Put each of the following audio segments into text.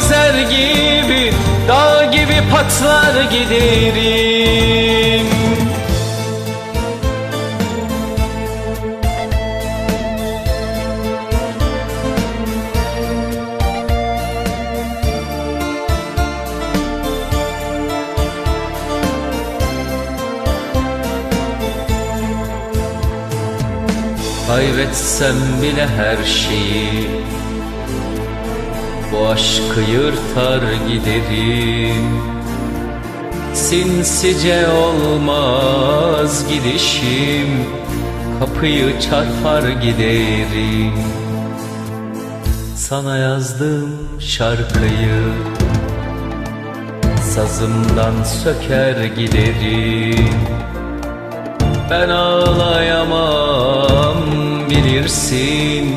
mavzer gibi Dağ gibi patlar giderim. Kaybetsem bile her şeyi Bu aşkı yırtar giderim. Sinsice olmaz gidişim. Kapıyı çarpar giderim. Sana yazdım şarkıyı. Sazımdan söker giderim. Ben ağlayamam bilirsin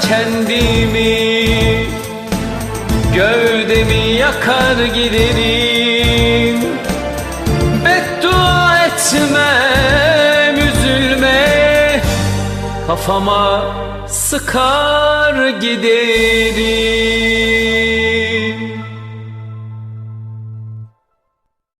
Kendimi Gövdemi yakar giderim. Beddua etmem üzülme Kafama sıkar giderim